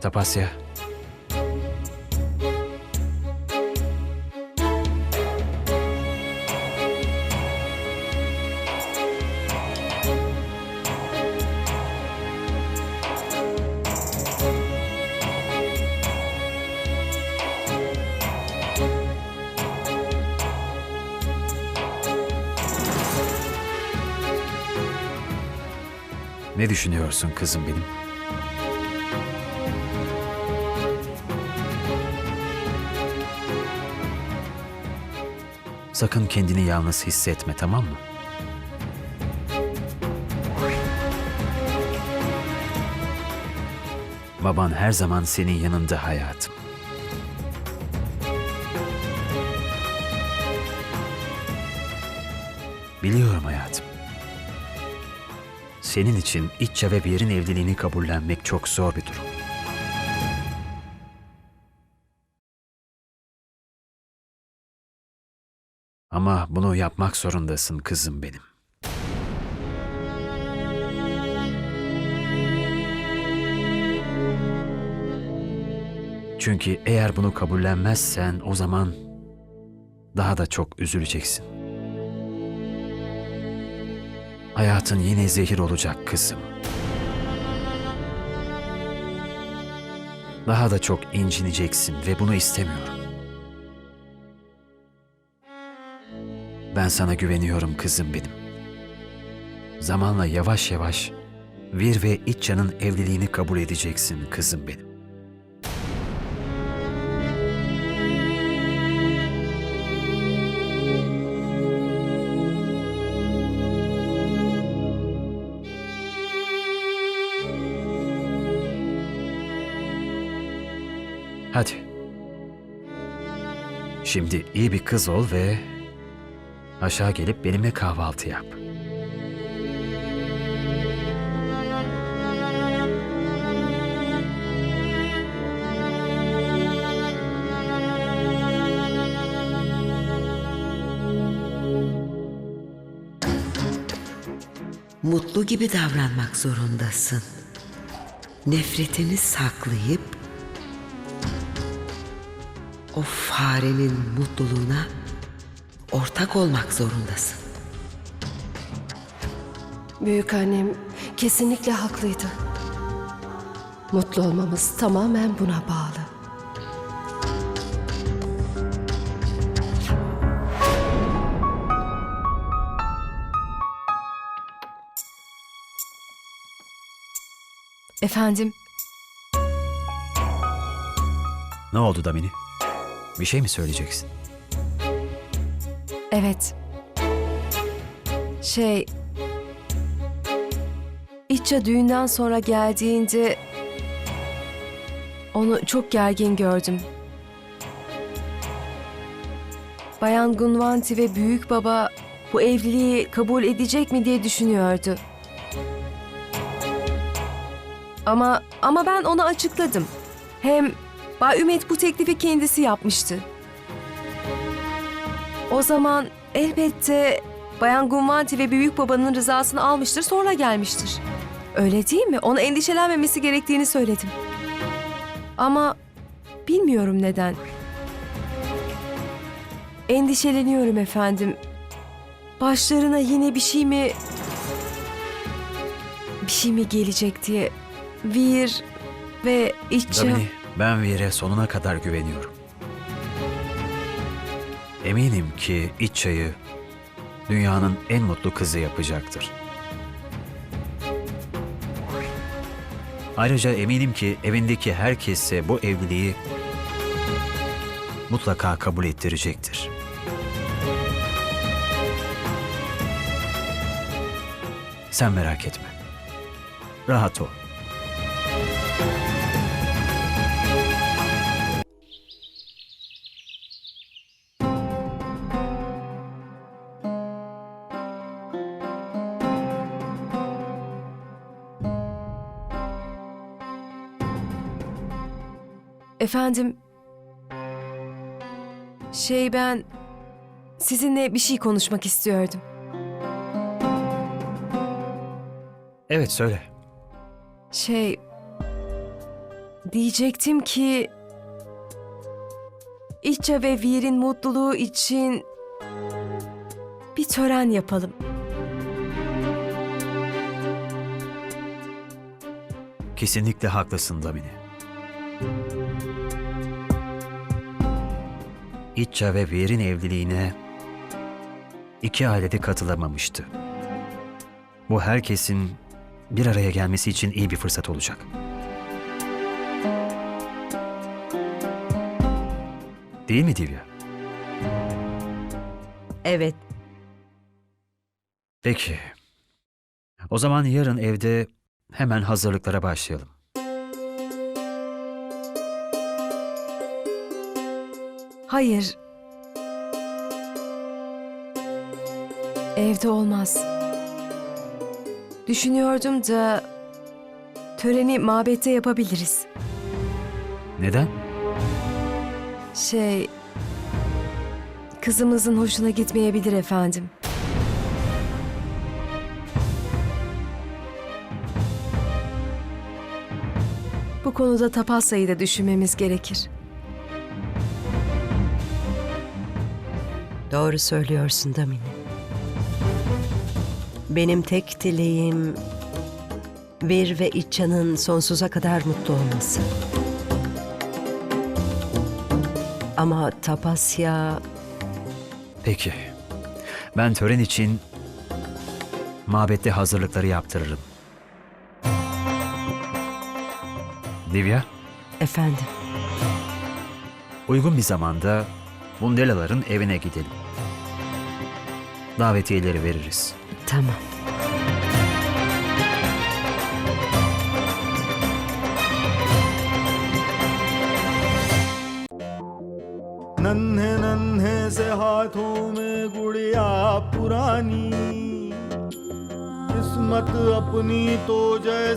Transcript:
Tapasya. Ne düşünüyorsun kızım benim? Sakın kendini yalnız hissetme tamam mı? Baban her zaman senin yanında hayatım. Biliyorum hayatım. Senin için İtça ve Bir'in evliliğini kabullenmek çok zor bir durum. Ama bunu yapmak zorundasın kızım benim. Çünkü eğer bunu kabullenmezsen o zaman daha da çok üzüleceksin. Hayatın yine zehir olacak kızım. Daha da çok incineceksin ve bunu istemiyorum. Ben sana güveniyorum kızım benim. Zamanla yavaş yavaş Vir ve İtça'nın evliliğini kabul edeceksin kızım benim. Hadi. Şimdi iyi bir kız ol ve aşağı gelip benimle kahvaltı yap. Mutlu gibi davranmak zorundasın. Nefretini saklayıp o farenin mutluluğuna ortak olmak zorundasın. Büyük annem kesinlikle haklıydı. Mutlu olmamız tamamen buna bağlı. Efendim, Ne oldu Damini? Bir şey mi söyleyeceksin? Evet. Şey... İtça düğünden sonra geldiğinde... Onu çok gergin gördüm. Bayan Gunvanti ve büyük baba bu evliliği kabul edecek mi diye düşünüyordu. Ama ama ben ona açıkladım. Hem Bay Ümit bu teklifi kendisi yapmıştı. O zaman elbette Bayan Gunvanti ve büyük babanın rızasını almıştır sonra gelmiştir. Öyle değil mi? Ona endişelenmemesi gerektiğini söyledim. Ama bilmiyorum neden. Endişeleniyorum efendim. Başlarına yine bir şey mi... Bir şey mi gelecek diye. Vir ve İtça... Damini, ben Vir'e sonuna kadar güveniyorum. Eminim ki İtça'yı dünyanın en mutlu kızı yapacaktır. Ayrıca eminim ki evindeki herkese bu evliliği mutlaka kabul ettirecektir. Sen merak etme. Rahat ol. Efendim, şey ben sizinle bir şey konuşmak istiyordum. Evet söyle. Şey, Diyecektim ki İçça ve Vir'in mutluluğu için bir tören yapalım. Kesinlikle haklısın Damini. İtça ve Veer'in evliliğine iki ailede katılamamıştı. Bu herkesin bir araya gelmesi için iyi bir fırsat olacak. Değil mi Divya? Evet, Peki. O zaman yarın evde hemen hazırlıklara başlayalım. Hayır. Evde olmaz. Düşünüyordum da töreni mabette yapabiliriz. Neden? Şey, kızımızın hoşuna gitmeyebilir efendim. Bu konuda Tapasya'yı da düşünmemiz gerekir. Doğru söylüyorsun Damini. Benim tek dileğim Bir ve İçcan'ın sonsuza kadar mutlu olması. Ama Tapasya Peki. Ben tören için mabette hazırlıkları yaptırırım. Divya, efendim uygun bir zamanda Bundelaların evine gidelim. Davetiyeleri veririz. tamam. नन्हे नन्हे से हाथों में गुड़िया पुरानी किस्मत अपनी तो जैसे